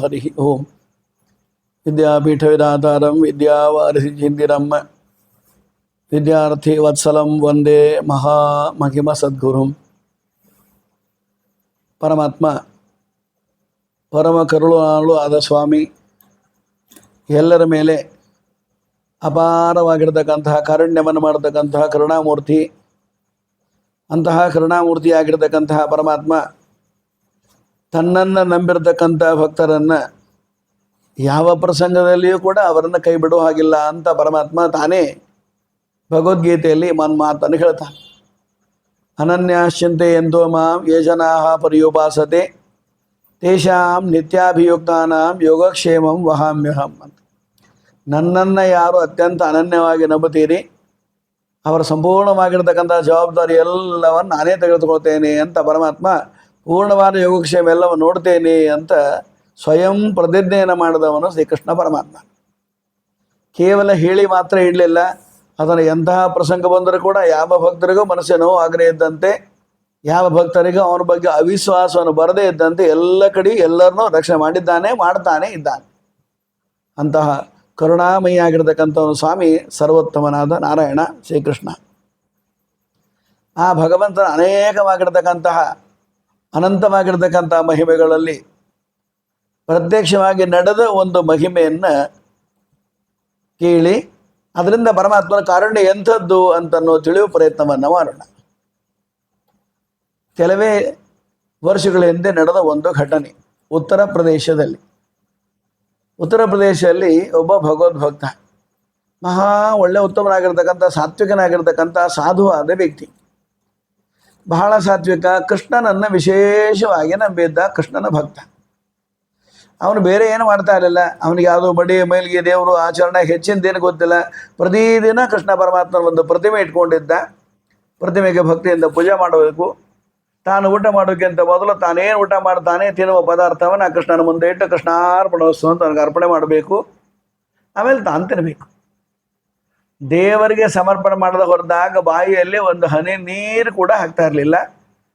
ಹರಿ ಓಂ ವಿದ್ಯಾಪೀಠವಿದಾತಾರಂ ವಿದ್ಯಾವಾರಿಸಿಂದಿರಮ್ಮ ವಿದ್ಯಾರ್ಥಿ ವತ್ಸಲಂ ವಂದೇ ಮಹಾ ಮಹಿಮ ಸದ್ಗುರು ಪರಮಾತ್ಮ ಪರಮ ಕರುಣಾಳು ಆದ ಸ್ವಾಮಿ ಎಲ್ಲರ ಮೇಲೆ ಅಪಾರವಾಗಿರ್ತಕ್ಕಂತಹ ಕಾರುಣ್ಯವನ್ನು ಮಾಡತಕ್ಕಂತಹ ಕರುಣಾಮೂರ್ತಿ. ಅಂತಹ ಕರುಣಾಮೂರ್ತಿಯಾಗಿರ್ತಕ್ಕಂತಹ ಪರಮಾತ್ಮ ತನ್ನನ್ನು ನಂಬಿರತಕ್ಕಂಥ ಭಕ್ತರನ್ನು ಯಾವ ಪ್ರಸಂಗದಲ್ಲಿಯೂ ಕೂಡ ಅವರನ್ನು ಕೈ ಬಿಡುವ ಹಾಗಿಲ್ಲ ಅಂತ ಪರಮಾತ್ಮ ತಾನೇ ಭಗವದ್ಗೀತೆಯಲ್ಲಿ ಮನ್ ಮಾತನ್ನು ಹೇಳ್ತಾನೆ. ಅನನ್ಯಾಶ್ಚಿಂತೆ ಎಂದೋ ಮಾಂ ಯೇ ಜನಾಃ ಪರ್ಯುಪಾಸತೆ ತೇಷಾಂ ನಿತ್ಯಾಭಿಯುಕ್ತಾನ ಯೋಗಕ್ಷೇಮಂ ವಹಾಮ್ಯಹಂ ಅಂತ. ನನ್ನನ್ನು ಯಾರು ಅತ್ಯಂತ ಅನನ್ಯವಾಗಿ ನಂಬುತ್ತೀರಿ? ಅವರ ಸಂಪೂರ್ಣವಾಗಿರ್ತಕ್ಕಂಥ ಜವಾಬ್ದಾರಿ ಎಲ್ಲವನ್ನು ನಾನೇ ತೆಗೆದುಕೊಳ್ತೇನೆ ಅಂತ ಪರಮಾತ್ಮ ಪೂರ್ಣವಾದ ಯೋಗಕ್ಷೇಮ ಎಲ್ಲವ ನೋಡ್ತೇನೆ ಅಂತ ಸ್ವಯಂ ಪ್ರತಿಜ್ಞೆಯನ್ನು ಮಾಡಿದವನು ಶ್ರೀಕೃಷ್ಣ ಪರಮಾತ್ಮ. ಕೇವಲ ಹೇಳಿ ಮಾತ್ರ ಇಡಲಿಲ್ಲ ಅದನ್ನು ಎಂತಹ ಪ್ರಸಂಗ ಬಂದರೂ ಕೂಡ ಯಾವ ಭಕ್ತರಿಗೂ ಮನಸ್ಸಿನ ನೋವು ಆಗದೇ ಇದ್ದಂತೆ, ಯಾವ ಭಕ್ತರಿಗೂ ಅವನ ಬಗ್ಗೆ ಅವಿಶ್ವಾಸವನ್ನು ಬರದೇ ಇದ್ದಂತೆ ಎಲ್ಲ ಕಡೆ ಎಲ್ಲರನ್ನೂ ರಕ್ಷಣೆ ಮಾಡಿದ್ದಾನೆ, ಮಾಡ್ತಾನೆ ಇದ್ದಾನೆ. ಅಂತಹ ಕರುಣಾಮಯಿಯಾಗಿರ್ತಕ್ಕಂಥವನು ಸ್ವಾಮಿ ಸರ್ವೋತ್ತಮನಾದ ನಾರಾಯಣ ಶ್ರೀಕೃಷ್ಣ. ಆ ಭಗವಂತನ ಅನೇಕವಾಗಿರ್ತಕ್ಕಂತಹ ಅನಂತವಾಗಿರ್ತಕ್ಕಂತಹ ಮಹಿಮೆಗಳಲ್ಲಿ ಪ್ರತ್ಯಕ್ಷವಾಗಿ ನಡೆದ ಒಂದು ಮಹಿಮೆಯನ್ನು ಕೇಳಿ, ಅದರಿಂದ ಪರಮಾತ್ಮನ ಕಾರುಣ್ಯ ಎಂಥದ್ದು ಅಂತನ್ನೋ ತಿಳಿಯುವ ಪ್ರಯತ್ನವನ್ನು ಮಾಡೋಣ. ಕೆಲವೇ ವರ್ಷಗಳ ಹಿಂದೆ ನಡೆದ ಒಂದು ಘಟನೆ ಉತ್ತರ ಪ್ರದೇಶದಲ್ಲಿ. ಉತ್ತರ ಪ್ರದೇಶದಲ್ಲಿ ಒಬ್ಬ ಭಗವದ್ಭಕ್ತ, ಮಹಾ ಒಳ್ಳೆ ಉತ್ತಮನಾಗಿರ್ತಕ್ಕಂಥ, ಸಾತ್ವಿಕನಾಗಿರ್ತಕ್ಕಂಥ ಸಾಧುವಾದ ವ್ಯಕ್ತಿ. ಬಹಳ ಸಾತ್ವಿಕ. ಕೃಷ್ಣನನ್ನು ವಿಶೇಷವಾಗಿ ನಂಬಿದ್ದ ಕೃಷ್ಣನ ಭಕ್ತ. ಅವನು ಬೇರೆ ಏನು ಮಾಡ್ತಾ ಇರಲಿಲ್ಲ. ಅವನಿಗೆ ಯಾವುದೋ ಬಡಿ ಮೈಲಿಗೆ ದೇವರು ಆಚರಣೆ ಹೆಚ್ಚಿನದೇನು ಗೊತ್ತಿಲ್ಲ. ಪ್ರತಿದಿನ ಕೃಷ್ಣ ಪರಮಾತ್ಮನ ಒಂದು ಪ್ರತಿಮೆ ಇಟ್ಕೊಂಡಿದ್ದ. ಪ್ರತಿಮೆಗೆ ಭಕ್ತಿಯಿಂದ ಪೂಜೆ ಮಾಡಬೇಕು. ತಾನು ಊಟ ಮಾಡೋಕ್ಕಿಂತ ಮೊದಲು ತಾನೇನು ಊಟ ಮಾಡ್ತಾನೆ ತಿನ್ನುವ ಪದಾರ್ಥವನ್ನು ಕೃಷ್ಣನ ಮುಂದೆ ಇಟ್ಟು ಕೃಷ್ಣಾರ್ಪಣ ವಸ್ತು ಅಂತ ಅವನಿಗೆ ಅರ್ಪಣೆ ಮಾಡಬೇಕು. ಆಮೇಲೆ ತಾನು ತಿನ್ನಬೇಕು ದೇವರಿಗೆ ಸಮರ್ಪಣೆ ಮಾಡದ ಹೊರದಾಗ ಬಾಯಿಯಲ್ಲಿ ಒಂದು ಹನಿ ನೀರು ಕೂಡ ಹಾಕ್ತಾ ಇರಲಿಲ್ಲ.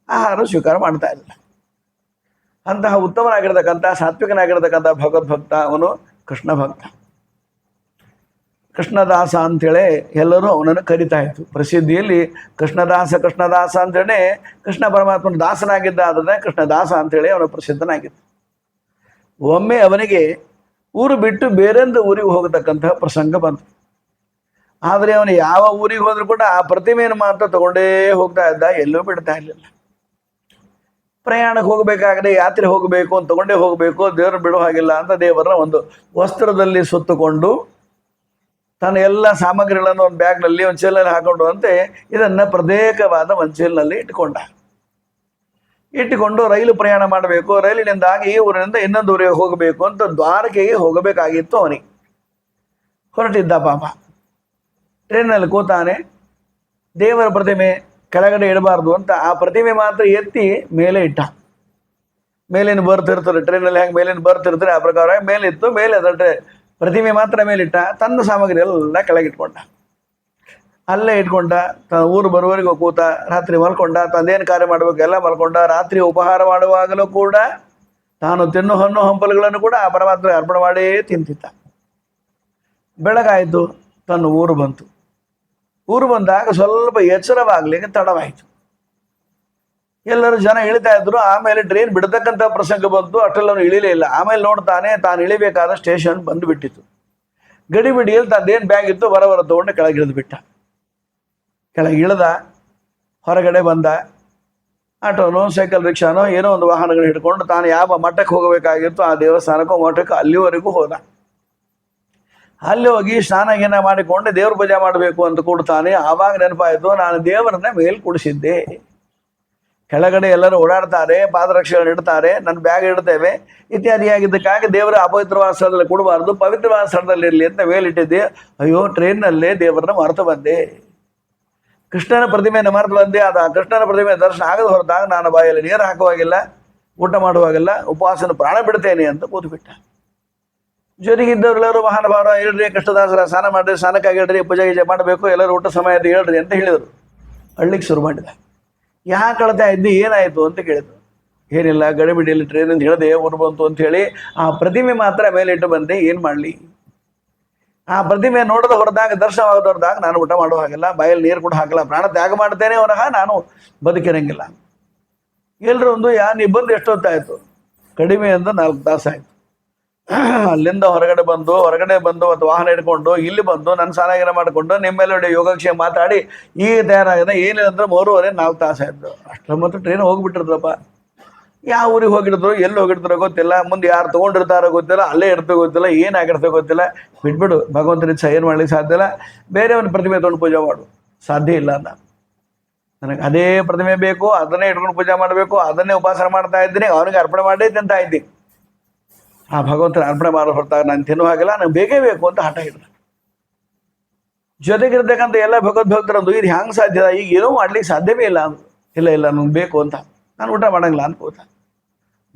ಆಹಾರ ಸ್ವೀಕಾರ ಮಾಡ್ತಾ ಇರಲಿಲ್ಲ. ಅಂತಹ ಉತ್ತಮನಾಗಿರ್ತಕ್ಕಂಥ, ಸಾತ್ವಿಕನಾಗಿರ್ತಕ್ಕಂಥ ಭಗವದ್ಭಕ್ತ ಅವನು ಕೃಷ್ಣ ಭಕ್ತ. ಕೃಷ್ಣದಾಸ ಅಂತೇಳಿ ಎಲ್ಲರೂ ಅವನನ್ನು ಕರಿತಾ ಇತ್ತು ಪ್ರಸಿದ್ಧಿಯಲ್ಲಿ ಕೃಷ್ಣದಾಸ ಕೃಷ್ಣದಾಸ ಅಂತೇಳಿ ಕೃಷ್ಣ ಪರಮಾತ್ಮನ ದಾಸನಾಗಿದ್ದ ಆದರೆ ಕೃಷ್ಣದಾಸ ಅಂತೇಳಿ ಅವನು ಪ್ರಸಿದ್ಧನಾಗಿದ್ದ. ಒಮ್ಮೆ ಅವನಿಗೆ ಊರು ಬಿಟ್ಟು ಬೇರೆಂದು ಊರಿಗೆ ಹೋಗತಕ್ಕಂತಹ ಪ್ರಸಂಗ ಬಂತು. ಆದರೆ ಅವನು ಯಾವ ಊರಿಗೆ ಹೋದರೂ ಕೂಡ ಆ ಪ್ರತಿಮೆಯನ್ನು ಮಾತ್ರ ತಗೊಂಡೇ ಹೋಗ್ತಾ ಇದ್ದ, ಎಲ್ಲೂ ಬಿಡ್ತಾ ಇರಲಿಲ್ಲ. ಪ್ರಯಾಣಕ್ಕೆ ಹೋಗಬೇಕಾಗದೆ ಯಾತ್ರೆ ಹೋಗಬೇಕು ಅಂತ ತಗೊಂಡೇ ಹೋಗಬೇಕು, ದೇವರು ಬಿಡೋ ಹಾಗಿಲ್ಲ ಅಂತ ದೇವರನ್ನ ಒಂದು ವಸ್ತ್ರದಲ್ಲಿ ಸುತ್ತುಕೊಂಡು ತನ್ನ ಎಲ್ಲ ಸಾಮಗ್ರಿಗಳನ್ನು ಒಂದು ಬ್ಯಾಗ್ನಲ್ಲಿ, ಒಂದು ಚೀಲಲ್ಲಿ ಹಾಕೊಂಡು ಅಂತೆ ಇದನ್ನು ಪ್ರತ್ಯೇಕವಾದ ಒಂದು ಚೀಲನಲ್ಲಿ ಇಟ್ಕೊಂಡ. ಇಟ್ಟುಕೊಂಡು ರೈಲು ಪ್ರಯಾಣ ಮಾಡಬೇಕು, ರೈಲಿನಿಂದಾಗಿ ಈ ಊರಿನಿಂದ ಇನ್ನೊಂದು ಊರಿಗೆ ಹೋಗಬೇಕು ಅಂತ ದ್ವಾರಕೆಗೆ ಹೋಗಬೇಕಾಗಿತ್ತು ಅವನಿಗೆ. ಹೊರಟಿದ್ದ ಪಾಪ. ಟ್ರೈನಲ್ಲಿ ಕೂತಾನೆ, ದೇವರ ಪ್ರತಿಮೆ ಕೆಳಗಡೆ ಇಡಬಾರ್ದು ಅಂತ ಆ ಪ್ರತಿಮೆ ಮಾತ್ರ ಎತ್ತಿ ಮೇಲೆ ಇಟ್ಟ. ಮೇಲಿನ ಬರ್ತಿರ್ತಾರೆ ಟ್ರೈನಲ್ಲಿ ಹೆಂಗೆ ಮೇಲಿನ ಬರ್ತಿರ್ತಾರೆ ಆ ಪ್ರಕಾರ ಇತ್ತು ಮೇಲೆ ಅದರ ಪ್ರತಿಮೆ ಮಾತ್ರ ಮೇಲಿಟ್ಟ ತನ್ನ ಸಾಮಗ್ರಿ ಎಲ್ಲ ಕೆಳಗಿಟ್ಕೊಂಡ. ಅಲ್ಲೇ ಇಟ್ಕೊಂಡ, ತನ್ನ ಊರು ಬರುವವರೆಗೂ ಕೂತ ರಾತ್ರಿ ಮಲ್ಕೊಂಡ, ತಂದೇನು ಕಾರ್ಯ ಮಾಡಬೇಕು ಎಲ್ಲ ಮಲ್ಕೊಂಡ, ರಾತ್ರಿ ಉಪಹಾರ ಮಾಡುವಾಗಲೂ ಕೂಡ ತಾನು ತಿನ್ನು ಹಣ್ಣು ಹಂಪಲುಗಳನ್ನು ಕೂಡ ಆ ಪರಮಾತ್ಮ ಅರ್ಪಣೆ ಮಾಡೇ ತಿಂತಿತ್ತ ಬೆಳಗಾಯಿತು, ತನ್ನ ಊರು ಬಂತು. ಊರು ಬಂದಾಗ ಸ್ವಲ್ಪ ಎಚ್ಚರವಾಗ್ಲಿಕ್ಕೆ ತಡವಾಯಿತು. ಎಲ್ಲರೂ ಜನ ಇಳಿತಾ ಇದ್ರು. ಆಮೇಲೆ ಟ್ರೈನ್ ಬಿಡತಕ್ಕಂಥ ಪ್ರಸಂಗ ಬಂತು. ಅಷ್ಟರಲ್ಲಿ ಅವನು ಇಳಿಲೇ ಇಲ್ಲ. ಆಮೇಲೆ ನೋಡ್ತಾನೆ, ತಾನು ಇಳಿಬೇಕಾದ ಸ್ಟೇಷನ್ ಬಂದು ಬಿಟ್ಟಿತ್ತು. ಗಡಿಬಿಡಿಯಲ್ಲಿ ತಂದೇನು ಬ್ಯಾಗ್ ಇತ್ತು ಬರ ಬರ ತೊಗೊಂಡು ಕೆಳಗೆ ಇಳಿದು ಬಿಟ್ಟ. ಕೆಳಗೆ ಇಳ್ದ, ಹೊರಗಡೆ ಬಂದ. ಆಟೋನೋ ಸೈಕಲ್ ರಿಕ್ಷಾನೋ ಏನೋ ಒಂದು ವಾಹನಗಳು ಹಿಡ್ಕೊಂಡು ತಾನು ಯಾವ ಮಠಕ್ಕೆ ಹೋಗಬೇಕಾಗಿತ್ತು, ಆ ದೇವಸ್ಥಾನಕ್ಕೋ, ಮಠಕ್ಕೆ, ಅಲ್ಲಿವರೆಗೂ ಹೋದ. ಅಲ್ಲಿ ಹೋಗಿ ಸ್ನಾನ ಗೀನ ಮಾಡಿಕೊಂಡು ದೇವ್ರ ಪೂಜೆ ಮಾಡಬೇಕು ಅಂತ ಕೊಡ್ತಾನೆ. ಆವಾಗ ನೆನಪಾಯಿತು, ನಾನು ದೇವರನ್ನ ಮೇಲ್ ಕುಡಿಸಿದ್ದೆ ಕೆಳಗಡೆ ಎಲ್ಲರೂ ಓಡಾಡ್ತಾರೆ ಪಾದರಕ್ಷೆಗಳು ಇಡ್ತಾರೆ, ನನ್ನ ಬ್ಯಾಗ್ ಇಡ್ತೇವೆ. ಇತ್ಯಾದಿಯಾಗಿದ್ದಕ್ಕಾಗಿ ದೇವರ ಅಪವಿತ್ರವಾದ ಸ್ಥಳದಲ್ಲಿ ಕೊಡಬಾರ್ದು ಪವಿತ್ರವಾದ ಸ್ಥಳದಲ್ಲಿ ಇರಲಿ ಅಂತ ಮೇಲಿಟ್ಟಿದ್ದೆ. ಅಯ್ಯೋ ಟ್ರೈನ್ನಲ್ಲೇ ದೇವರನ್ನ ಮರೆತು ಬಂದೆ. ಕೃಷ್ಣನ ಪ್ರತಿಮೆಯನ್ನು ಮರೆತು ಬಂದೆ. ಅದು ಆ ಕೃಷ್ಣನ ಪ್ರತಿಮೆ ದರ್ಶನ ಆಗದ ಹೊರತಾಗ ನಾನು ಬಾಯಲ್ಲಿ ನೀರು ಹಾಕುವಾಗಿಲ್ಲ, ಊಟ ಮಾಡುವಾಗಿಲ್ಲ, ಉಪವಾಸನ ಪ್ರಾಣ ಬಿಡ್ತೇನೆ ಅಂತ ಕೂತು ಬಿಟ್ಟ ವಾಹನ ಮಹಾನುಭಾವ ಹೇಳ್ರಿ, ಕೃಷ್ಣದಾಸರ ಸ್ನಾನ ಮಾಡ್ರಿ, ಸ್ನಾನಕ್ಕಾಗಿ ಹೇಳ್ರಿ, ಪೂಜೆ ಗೀಜೆ ಮಾಡಬೇಕು, ಎಲ್ಲರೂ ಊಟ ಸಮಯ ಅದು ಹೇಳ್ರಿ ಅಂತ ಹೇಳಿದರು. ಹಳ್ಳಿಗೆ ಶುರು ಮಾಡಿದ. ಯಾಕೆ ಕಳ್ತಾ ಇದ್ದು, ಏನಾಯಿತು ಅಂತ ಕೇಳಿದ್ರು. ಏನಿಲ್ಲ, ಗಡಿಬಿಡಿಯಲ್ಲಿ ಟ್ರೈನ್ ಅಂತ ಹೇಳಿದೆ ಊರು ಬಂತು ಅಂತ ಹೇಳಿ ಆ ಪ್ರತಿಮೆ ಮಾತ್ರ ಮೇಲಿಟ್ಟು ಬಂದೆ, ಏನು ಮಾಡಲಿ? ಆ ಪ್ರತಿಮೆ ನೋಡದ ಹೊರದಾಗ ದರ್ಶನವಾಗದ ಹೊರದಾಗ ನಾನು ಊಟ ಮಾಡೋ ಹಾಗಿಲ್ಲ, ಬಾಯಲ್ಲಿ ನೀರು ಕೂಡ ಹಾಕಲ್ಲ, ಪ್ರಾಣ ತ್ಯಾಗ ಮಾಡ್ತೇನೆ ಹೊರಹ ನಾನು ಬದುಕಿರಂಗಿಲ್ಲ. ಎಲ್ಲರೂ ಒಂದು ಯಾ ನಿಬ್ಬಂದು ಎಷ್ಟೊತ್ತಾಯಿತು? ಕಡಿಮೆ ಅಂದ ನಾಲ್ಕು ತಾಸು ಆಯ್ತು ಅಲ್ಲಿಂದ ಹೊರಗಡೆ ಬಂದು ಹೊರಗಡೆ ಬಂದು ಮತ್ತು ವಾಹನ ಹಿಡ್ಕೊಂಡು ಇಲ್ಲಿ ಬಂದು ನನ್ನ ಸ್ನಾನಗಿನ ಮಾಡಿಕೊಂಡು ನಿಮ್ಮೆಲ್ಲಡೆ ಯೋಗಕ್ಷೇಮ ಮಾತಾಡಿ, ಈ ತಯಾರಾಗಿದೆ ಏನಿಲ್ಲ ಅಂದ್ರೆ ಮೂರುವರೆ ನಾಲ್ಕು ತಾಸು ಆಯ್ತು. ಅಷ್ಟರ ಮತ್ತು ಟ್ರೈನ್ ಹೋಗ್ಬಿಟ್ಟಿರ್ತಪ್ಪ ಯಾವ ಊರಿಗೆ ಹೋಗಿಡಿದ್ರು ಎಲ್ಲಿ ಹೋಗಿಡ್ತಾರೋ ಗೊತ್ತಿಲ್ಲ. ಮುಂದೆ ಯಾರು ತೊಗೊಂಡಿರ್ತಾರೋ ಗೊತ್ತಿಲ್ಲ, ಅಲ್ಲೇ ಇರ್ತೋ ಗೊತ್ತಿಲ್ಲ ಏನಾಗಿರ್ತೋ ಗೊತ್ತಿಲ್ಲ. ಬಿಟ್ಬಿಡು, ಭಗವಂತನ ಇಚ್ಛೆ ಏನು ಮಾಡ್ಲಿಕ್ಕೆ ಸಾಧ್ಯ ಇಲ್ಲ. ಒಂದು ಪ್ರತಿಮೆ ತೊಗೊಂಡು ಪೂಜೆ ಮಾಡು. ಸಾಧ್ಯ ಇಲ್ಲ ಅಂತ. ನನಗೆ ಅದೇ ಪ್ರತಿಮೆ ಬೇಕು, ಅದನ್ನೇ ಇಟ್ಕೊಂಡು ಪೂಜೆ ಮಾಡಬೇಕು, ಅದನ್ನೇ ಉಪಾಸನೆ ಮಾಡ್ತಾ ಇದ್ದೀನಿ, ಅವನಿಗೆ ಅರ್ಪಣೆ ಮಾಡಿ ತಿಂತಾ ಇದ್ದೀನಿ. ಆ ಭಗವಂತನ ಅರ್ಪಣೆ ಮಾಡೋ ಹೊರತಾಗ ನಾನು ತಿನ್ನೋ ಹಾಗೆಲ್ಲ, ನಂಗೆ ಬೇಕೇ ಬೇಕು ಅಂತ ಹಠ ಹಿಡಿದ. ಜೊತೆಗಿರ್ತಕ್ಕಂಥ ಎಲ್ಲ ಭಗವದ್ಭಕ್ತರಂದು, ಇದು ಹ್ಯಾಂಗೆ ಸಾಧ್ಯ? ಈಗ ಏನೂ ಮಾಡ್ಲಿಕ್ಕೆ ಸಾಧ್ಯವೇ ಇಲ್ಲ ಅಂತ ಇಲ್ಲ ಇಲ್ಲ, ನಂಗೆ ಬೇಕು ಅಂತ. ನಾನು ಊಟ ಮಾಡಂಗಿಲ್ಲ ಅನ್ಕೋತ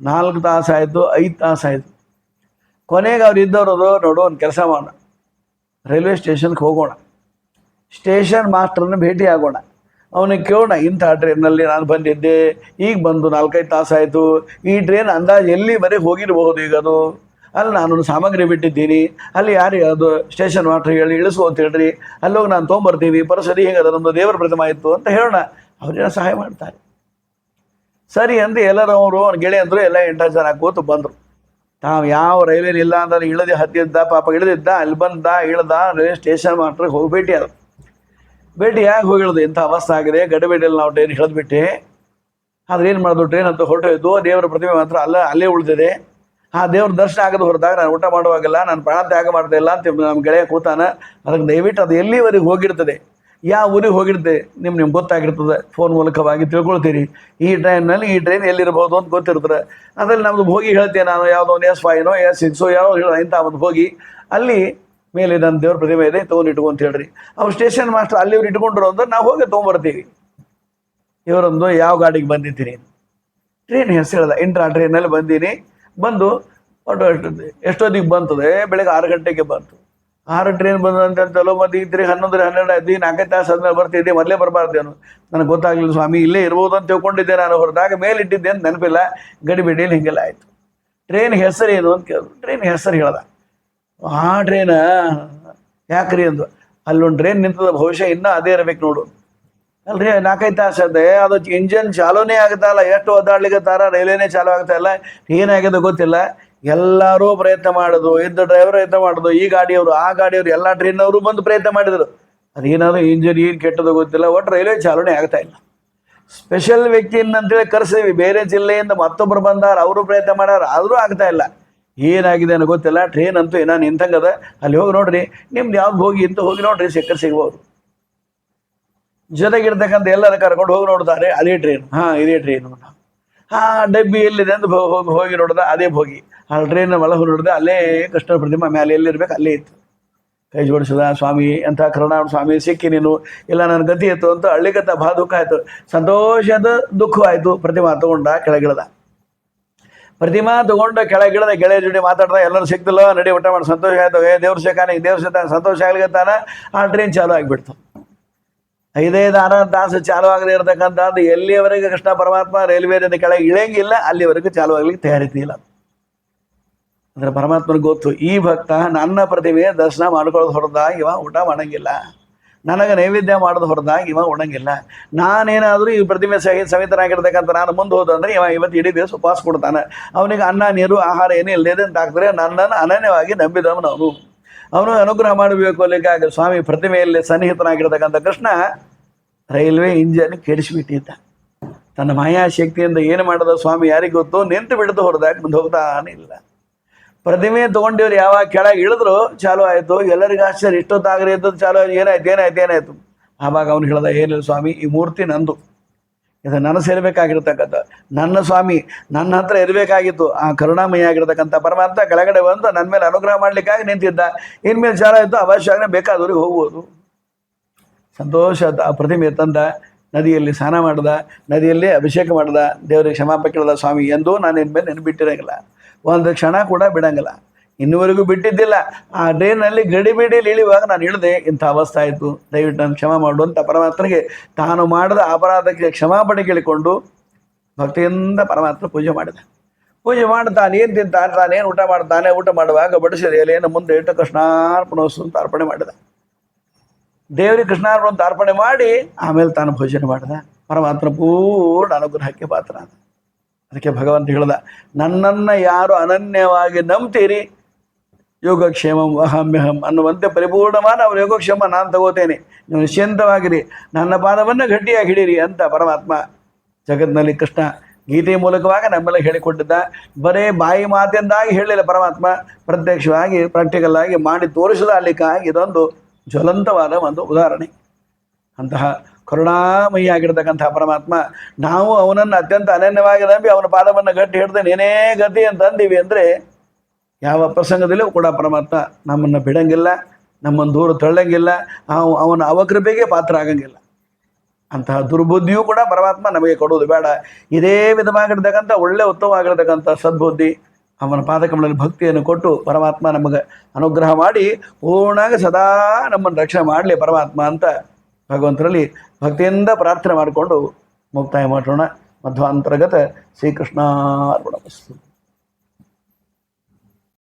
ನಾಲ್ಕು ತಾಸು ಆಯಿತು, ಐದು ತಾಸು ಆಯಿತು. ಕೊನೆಗೆ ಅವ್ರು ಇದ್ದವರು ನೋಡು, ಒಂದು ಕೆಲಸ ಮಾಡೋಣ. ರೈಲ್ವೆ ಸ್ಟೇಷನ್ಗೆ ಹೋಗೋಣ. ಸ್ಟೇಷನ್ ಮಾಸ್ಟರ್ನ ಭೇಟಿ ಆಗೋಣ ಅವನಿಗೆ ಕೇಳೋಣ, ಇಂಥ ಟ್ರೈನಲ್ಲಿ ನಾನು ಬಂದಿದ್ದೆ, ಈಗ ಬಂದು ನಾಲ್ಕೈದು ತಾಸು ಆಯಿತು ಈ ಟ್ರೈನ್ ಅಂದಾಜು ಎಲ್ಲಿವರೆಗೆ ಹೋಗಿರಬಹುದು ಈಗ ಅದು ಅಲ್ಲಿ ನಾನು ಸಾಮಗ್ರಿ ಬಿಟ್ಟಿದ್ದೀನಿ, ಅಲ್ಲಿ ಯಾರು ಅದು ಸ್ಟೇಷನ್ ಮಾಸ್ಟರ್ ಹೇಳಿ ಇಳಿಸು ಅಂತ ಹೇಳ್ರಿ ಅಲ್ಲಿ ಹೋಗಿ ನಾನು ತೊಗೊಂಬರ್ತೀವಿ, ಪರಸರಿ ಹೇಗದ ಅದ ನಮ್ಮದು ದೇವರ ಪ್ರತಿಮೆ ಇತ್ತು ಅಂತ ಹೇಳೋಣ ಅವ್ರೇನೋ ಸಹಾಯ ಮಾಡ್ತಾರೆ. ಸರಿ ಅಂತ ಎಲ್ಲರೂ ಅವರು, ಅವ್ನ ಗೆಳೆಯಂದರು ಎಲ್ಲ ಎಂಟು ಜನ ಕೂತು ಬಂದರು. ತಾವು ಯಾವ ರೈಲ್ವೆ ಇಲ್ಲ ಅಂದ್ರೆ ಇಳದೆ ಹತ್ತಿದ್ದ, ಪಾಪ ಇಳಿದಿದ್ದ, ಅಲ್ಲಿ ಬಂದ, ಇಳ್ದ ರೈಲ್ವೆ ಸ್ಟೇಷನ್ ಮಾಸ್ಟ್ರಿಗೆ ಹೋಗಿ ಭೇಟಿ ಆದ ಭೇಟಿಯಾಗಿ ಹೋಗಿಳ್ದು ಇಂಥ ಅವಸ್ಥೆ ಆಗಿದೆ. ಗಡಿಬೇಡಿಯಲ್ಲಿ ನಾವು ಟ್ರೈನ್ ಹೇಳಿದ್ಬಿಟ್ಟು. ಆದ್ರೆ ಏನು ಮಾಡೋದು? ಟ್ರೈನ್ ಅಂತ ಹೊರಟೋಯ್ತು ದೇವರ ಪ್ರತಿಮೆ ಮಾತ್ರ ಅಲ್ಲ, ಅಲ್ಲೇ ಉಳಿದಿದೆ. ಆ ದೇವ್ರ ದರ್ಶನ ಆಗದ ಹೊರದಾಗ ನಾನು ಊಟ ಮಾಡುವಾಗಿಲ್ಲ, ನಾನು ಪ್ರಾಣ ತ್ಯಾಗ ಮಾಡ್ತಾ ಇಲ್ಲ ಅಂತ ನಮ್ಮ ಗೆಳೆಯ ಕೂತಾನ. ಅದಕ್ಕೆ ದಯವಿಟ್ಟು ಅದು ಎಲ್ಲಿವರೆಗೆ ಹೋಗಿರ್ತದೆ? ಯಾವ ಊರಿಗೆ ಹೋಗಿರ್ತದೆ? ನಿಮ್ಮ ನಿಮ್ಗೆ ಗೊತ್ತಾಗಿರ್ತದೆ. ಫೋನ್ ಮೂಲಕವಾಗಿ ತಿಳ್ಕೊಳ್ತೀರಿ. ಈ ಟ್ರೈನಲ್ಲಿ ಈ ಟ್ರೈನ್ ಎಲ್ಲಿರ್ಬೋದು ಅಂತ ಗೊತ್ತಿರ್ತದೆ ಅದರಲ್ಲಿ ನಮ್ದು ಹೋಗಿ ಹೇಳ್ತೇನೆ ನಾನು, ಯಾವುದೋ ಒಂದು ಎಸ್ ಫೈನೋ ಎಸ್ ಸಿಕ್ಸೋ ಯಾವ ಹೇಳೋ ಇಂಥ ಒಂದು ಹೋಗಿ ಅಲ್ಲಿ ಮೇಲೆ ನನ್ನ ದೇವ್ರ ಪ್ರತಿಮೆ ಇದೆ ತೊಗೊಂಡು ಇಟ್ಕೊ ಅಂತ ಹೇಳ್ರಿ. ಅವ್ರು ಸ್ಟೇಷನ್ ಮಾಸ್ಟರ್ ಅಲ್ಲಿ ಇವ್ರು ಇಟ್ಕೊಂಡ್ರು ಅಂದ್ರೆ ನಾವು ಹೋಗಿ ತೊಗೊಂಬರ್ತೀವಿ. ಇವರೊಂದು ಯಾವ ಗಾಡಿಗೆ ಬಂದಿದ್ದೀರಿ? ಟ್ರೈನ್ ಹೆಸರು ಹೇಳ್ದ ಇಂಟ್ರಾ ಟ್ರೈನಲ್ಲಿ ಬಂದೀನಿ. ಬಂದು ಒಟ್ಟು ಎಷ್ಟೊತ್ತಿಗೆ ಬಂತದೆ? ಬೆಳಗ್ಗೆ ಆರು ಗಂಟೆಗೆ ಬಂತು. ಆರು ಟ್ರೈನ್ ಬಂದಂತೆ ಚಲೋ ಮತ್ತೆ ಇದ್ರಿ ಹನ್ನೊಂದರ ಹನ್ನೆರಡು ಐದು ನಾಲ್ಕೈದು ತಾಸು ಆದ್ಮೇಲೆ ಬರ್ತಿದ್ದೆ. ಮೊದಲೇ ಬರಬಾರ್ದೇನು ನನಗೆ ಗೊತ್ತಾಗ್ಲಿಲ್ಲ, ಸ್ವಾಮಿ, ಇಲ್ಲೇ ಇರ್ಬೋದು ಅಂತ ತಿಳ್ಕೊಂಡಿದ್ದೆ ನಾನು. ಹೊರದಾಗ ಮೇಲೆ ಇಟ್ಟಿದ್ದೆ ಅಂತ ನೆನಪಿಲ್ಲ. ಗಡಿಬಿಡಿಯಲ್ಲಿ ಹಿಂಗೆಲ್ಲ ಆಯಿತು. ಟ್ರೈನ್ ಹೆಸರು ಏನು ಅಂತ ಕೇಳಿದ್ರು. ಟ್ರೈನ್ ಹೆಸರು ಹೇಳ್ದ ಆ ಟ್ರೈನ ಯಾಕ್ರಿ ಅಂದು? ಅಲ್ಲೊಂದು ಟ್ರೈನ್ ನಿಂತದ ಭವಿಷ್ಯ ಇನ್ನೂ ಅದೇ ಇರ್ಬೇಕು ನೋಡು. ಅಲ್ರಿ, ನಾಲ್ಕೈದು ತಾಸು ಅದೇ ಅದು ಇಂಜನ್ ಚಾಲೂನೇ ಇಲ್ಲ? ಎಷ್ಟು ಒದ್ದಾಡ್ಲಿಕ್ಕತ್ತಾರ ರೈಲ್ವೆನೇ ಚಾಲೂ ಆಗ್ತಾ ಇಲ್ಲ? ಏನಾಗಿದೆ ಗೊತ್ತಿಲ್ಲ. ಎಲ್ಲರೂ ಪ್ರಯತ್ನ ಮಾಡೋದು, ಇದ್ದ ಡ್ರೈವರ್ ಪ್ರಯತ್ನ ಮಾಡೋದು, ಈ ಗಾಡಿಯವರು, ಆ ಗಾಡಿಯವರು, ಎಲ್ಲ ಟ್ರೈನವರು ಬಂದು ಪ್ರಯತ್ನ ಮಾಡಿದರು. ಅದೇನಾದ್ರು ಇಂಜಿನ್ ಏನು ಕೆಟ್ಟದೋ ಗೊತ್ತಿಲ್ಲ, ಒಟ್ಟು ರೈಲ್ವೆ ಚಾಲೂನೇ ಆಗ್ತಾ ಇಲ್ಲ. ಸ್ಪೆಷಲ್ ವ್ಯಕ್ತಿಯನ್ನ ಅಂತೇಳಿ ಕರೆಸಿದ್ವಿ. ಬೇರೆ ಜಿಲ್ಲೆಯಿಂದ ಮತ್ತೊಬ್ಬರು ಬಂದಾರ, ಅವರು ಪ್ರಯತ್ನ ಮಾಡ್ಯಾರ ಆದರೂ ಆಗ್ತಾ ಇಲ್ಲ. ಏನಾಗಿದೆ ಅನ್ನೋ ಗೊತ್ತಿಲ್ಲ. ಟ್ರೈನ್ ಅಂತೂ ಏನೋ ನಿಂತಂಗದ. ಅಲ್ಲಿ ಹೋಗಿ ನೋಡ್ರಿ, ನಿಮ್ದು ಯಾವ್ದು ಹೋಗಿ ಅಂತ ಹೋಗಿ ನೋಡ್ರಿ ಸಿಕ್ಕರ್ ಸಿಗ್ಬೋದು. ಜೊತೆಗಿರ್ತಕ್ಕಂಥ ಎಲ್ಲರ ಕರ್ಕೊಂಡು ಹೋಗಿ ನೋಡ್ತಾರೆ, ಅದೇ ಟ್ರೈನ್ ಹಾ, ಇದೇ ಟ್ರೈನ್ ಹಾ, ಡಬ್ಬಿ ಎಲ್ಲಿದೆ ಅಂತ ಹೋಗಿ ಹೋಗಿ ನೋಡಿದ, ಅದೇ ಹೋಗಿ ಆ ಟ್ರೈನ್ ಒಳಗೆ ನೋಡಿದೆ, ಅಲ್ಲೇ ಕೃಷ್ಣ ಪ್ರತಿಮ ಮೇಲೆ ಎಲ್ಲಿರ್ಬೇಕು, ಅಲ್ಲೇ ಇತ್ತು. ಕೈ ಜೋಡಿಸಿದ, ಸ್ವಾಮಿ, ಎಂಥ ಕರುಣಾಮ ಸ್ವಾಮಿ, ಸಿಕ್ಕಿ ನೀನು, ಇಲ್ಲ ನನ್ನ ಗತಿ ಇತ್ತು ಅಂತ ಹಳ್ಳಿಗತ್ತ ಭಾಳ ದುಃಖ ಆಯ್ತು. ಸಂತೋಷದ ದುಃಖವಾಯ್ತು ಪ್ರತಿಮಾ ತಗೊಂಡ ಕೆಳಗಿಳದ. ಪ್ರತಿಮಾ ತಗೊಂಡು ಕೆಳಗಿಳದ ಗೆಳೆಯ ಜೋಡಿ ಮಾತಾಡ್ದ ಎಲ್ಲರೂ ಸಿಗ್ತಿಲ್ಲ ನಡಿ ಊಟ ಮಾಡಿ, ಸಂತೋಷ ಆಯ್ತು. ಏ, ದೇವ್ರ ಶೇಖಾನೆ ದೇವ್ರ ಶೇಖಾನೆ ಸಂತೋಷ ಆಗ್ಲಿಕತ್ತಾನ ಆ ಟ್ರೈನ್ ಚಾಲು ಆಗಿಬಿಡ್ತು. ಐದೈದು ಆರು ತಾಸು ಚಾಲು ಆಗದೆ ಇರತಕ್ಕಂಥದ್ದು ಎಲ್ಲಿಯವರೆಗೆ ಕೃಷ್ಣ ಪರಮಾತ್ಮ ರೈಲ್ವೇದಿಂದ ಕೆಳಗೆ ಇಳಿಯಂಗಿಲ್ಲ, ಅಲ್ಲಿವರೆಗೂ ಚಾಲು ಆಗ್ಲಿಕ್ಕೆ ತಯಾರಿತಿ ಇಲ್ಲ. ಅಂದ್ರೆ ಪರಮಾತ್ಮನಿಗೆ ಗೊತ್ತು, ಈ ಭಕ್ತ ನನ್ನ ಪ್ರತಿಮೆ ದರ್ಶನ ಮಾಡ್ಕೊಳ್ಳೋದು ಹೊರದಾಗ ಇವ ಊಟ ಮಾಡಂಗಿಲ್ಲ. ನನಗೆ ನೈವೇದ್ಯ ಮಾಡೋದು ಹೊರದಾಗ ಇವ ಉಣಂಗಿಲ್ಲ ನಾನೇನಾದರೂ ಈ ಪ್ರತಿಮೆ ಸಹಿ ಸಮಿತನಾಗಿರ್ತಕ್ಕಂಥ ನಾನು ಮುಂದೆ ಹೋದಂದ್ರೆ ಇವ ಇವತ್ತು ಇಡೀ ದಿವಸ ಉಪವಾಸ ಕೊಡ್ತಾನೆ. ಅವನಿಗೆ ಅನ್ನ, ನೀರು, ಆಹಾರ ಏನೇ ಇಲ್ಲದೆ ಅಂತ ಹಾಕಿದ್ರೆ ನನ್ನನ್ನು ಅನನ್ಯವಾಗಿ ನಂಬಿದವನು ಅವನು. ಅವನು ಅನುಗ್ರಹ ಮಾಡಬೇಕು ಅಲ್ಲಿಗಾಗಿ ಸ್ವಾಮಿ ಪ್ರತಿಮೆಯಲ್ಲಿ ಸನ್ನಿಹಿತನಾಗಿರ್ತಕ್ಕಂಥ ಕೃಷ್ಣ ರೈಲ್ವೆ ಇಂಜನ್ ಕೆಡಿಸಿಬಿಟ್ಟಿದ್ದ. ತನ್ನ ಮಾಯಾಶಕ್ತಿಯಿಂದ ಏನು ಮಾಡಿದ ಸ್ವಾಮಿ ಯಾರಿಗೆ ಗೊತ್ತು? ನಿಂತು ಬಿಡದು ಹೊರದಾಗ ಮುಂದೆ ಹೋಗ್ತಾನೆ ಪ್ರತಿಮೆ ತಗೊಂಡಿವ್ರು ಯಾವಾಗ ಕೆಳಗೆ ಇಳಿದ್ರು ಚಾಲು ಆಯಿತು. ಎಲ್ಲರಿಗೂ ಆಶ್ಚರ್ಯ. ಇಷ್ಟೊತ್ತಾಗ್ರಿ ಇದ್ದದ್ದು ಚಾಲು ಆಯ್ತು. ಏನಾಯ್ತು ಏನಾಯ್ತು ಏನಾಯ್ತು? ಆವಾಗ ಅವನು ಹೇಳ್ದ ಏನಿಲ್ಲ ಸ್ವಾಮಿ, ಈ ಮೂರ್ತಿ ನಂದು. ಇದು ನನ್ನ ಸೇರ್ಬೇಕಾಗಿರ್ತಕ್ಕಂಥ ನನ್ನ ಸ್ವಾಮಿ, ನನ್ನ ಹತ್ರ ಇರಬೇಕಾಗಿತ್ತು. ಆ ಕರುಣಾಮಯ ಆಗಿರ್ತಕ್ಕಂಥ ಪರಮಾತ್ಮ ಕೆಳಗಡೆ ಬಂದು ನನ್ನ ಮೇಲೆ ಅನುಗ್ರಹ ಮಾಡ್ಲಿಕ್ಕಾಗಿ ನಿಂತಿದ್ದ. ಇನ್ಮೇಲೆ ಚಾಲ ಆಯಿತು. ಅವಶ್ಯ ಆಗನೆ ಬೇಕಾದವ್ರಿಗೆ ಹೋಗ್ಬೋದು. ಸಂತೋಷ. ಆ ಪ್ರತಿಮೆ ತಂದ, ನದಿಯಲ್ಲಿ ಸ್ನಾನ ಮಾಡ್ದ, ನದಿಯಲ್ಲಿ ಅಭಿಷೇಕ ಮಾಡ್ದ, ದೇವರಿಗೆ ಕ್ಷಮಾಪ ಕೇಳ್ದ, ಸ್ವಾಮಿ, ಎಂದು ನಾನು ಇನ್ಮೇಲೆ ನೆನಪು ಬಿಟ್ಟಿರಂಗಿಲ್ಲ ಒಂದು ಕ್ಷಣ ಕೂಡ ಬಿಡಂಗಿಲ್ಲ. ಇನ್ನುವರೆಗೂ ಬಿಟ್ಟಿದ್ದಿಲ್ಲ. ಆ ಟ್ರೈನಲ್ಲಿ ಗಡಿಬಿಡಿಯಲ್ಲಿ ಇಳಿಯುವಾಗ ನಾನು ಇಳಿದೆ ಇಂಥ ಅವಸ್ಥೆ ಆಯಿತು. ದಯವಿಟ್ಟು ನಾನು ಕ್ಷಮ ಮಾಡು ಅಂತ ಪರಮಾತ್ಮನಿಗೆ ತಾನು ಮಾಡಿದ ಅಪರಾಧಕ್ಕೆ ಕ್ಷಮಾಪಣೆ ಕೇಳಿಕೊಂಡು ಭಕ್ತಿಯಿಂದ ಪರಮಾತ್ಮ ಪೂಜೆ ಮಾಡಿದ. ಪೂಜೆ ಮಾಡಿ ತಾನೇನು ತಿಂತಾನೆ ತಾನೇನು ಊಟ ಮಾಡ್ತಾನೆ ಊಟ ಮಾಡುವಾಗ ಬಡಿಸಿದ ಎಲೆಯನ್ನು ಮುಂದೆ ಇಟ್ಟು ಕೃಷ್ಣಾರ್ಪಣೋತ್ಸವ ಅಂತ ಅರ್ಪಣೆ ಮಾಡಿದ. ದೇವರಿಗೆ ಕೃಷ್ಣಾರ್ಪಣ ಅಂತ ಅರ್ಪಣೆ ಮಾಡಿ ಆಮೇಲೆ ತಾನು ಭೋಜನ ಮಾಡಿದ. ಪರಮಾತ್ಮ ಪೂರ್ಣ ಅನುಗ್ರಹಕ್ಕೆ ಪಾತ್ರ. ಅದಕ್ಕೆ ಭಗವಂತ ಹೇಳಿದ, ನನ್ನನ್ನು ಯಾರು ಅನನ್ಯವಾಗಿ ನಂಬ್ತೀರಿ? ಯೋಗಕ್ಷೇಮಂ ಅಹಮ್ಯಹಂ ಅನ್ನುವಂತೆ ಪರಿಪೂರ್ಣವಾದ ಅವರ ಯೋಗಕ್ಷೇಮ ನಾನು ತಗೋತೇನೆ. ನೀವು ನಿಶ್ಚಿಂತವಾಗಿರಿ, ನನ್ನ ಪಾದವನ್ನು ಗಟ್ಟಿಯಾಗಿ ಹಿಡೀರಿ ಅಂತ ಪರಮಾತ್ಮ ಜಗತ್ನಲ್ಲಿ ಕೃಷ್ಣ ಗೀತೆ ಮೂಲಕವಾಗಿ ನಮ್ಮೆಲ್ಲ ಹೇಳಿಕೊಟ್ಟಿದ್ದ. ಬರೇ ಬಾಯಿ ಮಾತಿಂದಾಗಿ ಹೇಳಲಿಲ್ಲ ಪರಮಾತ್ಮ. ಪ್ರತ್ಯಕ್ಷವಾಗಿ ಪ್ರಾಕ್ಟಿಕಲ್ ಆಗಿ ಮಾಡಿ ತೋರಿಸಿದ ಅಲ್ಲಿಕ್ಕಾಗಿ ಇದೊಂದು ಜ್ವಲಂತವಾದ ಒಂದು ಉದಾಹರಣೆ. ಅಂತಹ ಕರುಣಾಮಯಿ ಆಗಿರ್ತಕ್ಕಂತಹ ಪರಮಾತ್ಮ, ನಾವು ಅವನನ್ನು ಅತ್ಯಂತ ಅನನ್ಯವಾಗಿ ನಂಬಿ ಅವನ ಪಾದವನ್ನು ಗಟ್ಟಿ ಹಿಡ್ದೆ ಏನೇ ಗತಿ ಅಂತ ಅಂದೀವಿ ಅಂದರೆ ಯಾವ ಪ್ರಸಂಗದಲ್ಲೂ ಕೂಡ ಪರಮಾತ್ಮ ನಮ್ಮನ್ನು ಬಿಡಂಗಿಲ್ಲ, ನಮ್ಮನ್ನು ದೂರ ತಳ್ಳಂಗಿಲ್ಲ, ನಾವು ಅವನ ಅವಕೃಪೆಗೆ ಪಾತ್ರ ಆಗಂಗಿಲ್ಲ. ಅಂತಹ ದುರ್ಬುದ್ಧಿಯೂ ಕೂಡ ಪರಮಾತ್ಮ ನಮಗೆ ಕೊಡುವುದು ಬೇಡ. ಇದೇ ವಿಧವಾಗಿರ್ತಕ್ಕಂಥ, ಒಳ್ಳೆ ಉತ್ತಮವಾಗಿರ್ತಕ್ಕಂಥ ಸದ್ಬುದ್ಧಿ, ಅವನ ಪಾದಕಮಲಲ್ಲಿ ಭಕ್ತಿಯನ್ನು ಕೊಟ್ಟು ಪರಮಾತ್ಮ ನಮಗೆ ಅನುಗ್ರಹ ಮಾಡಿ, ಪೂರ್ಣಾಗ ಸದಾ ನಮ್ಮನ್ನು ರಕ್ಷಣೆ ಮಾಡಲಿ ಪರಮಾತ್ಮ ಅಂತ ಭಗವಂತರಲ್ಲಿ ಭಕ್ತಿಯಿಂದ ಪ್ರಾರ್ಥನೆ ಮಾಡಿಕೊಂಡು ಮುಕ್ತಾಯ ಮಾಡೋಣ ಮಧ್ವಾಂತರ್ಗತ ಶ್ರೀಕೃಷ್ಣ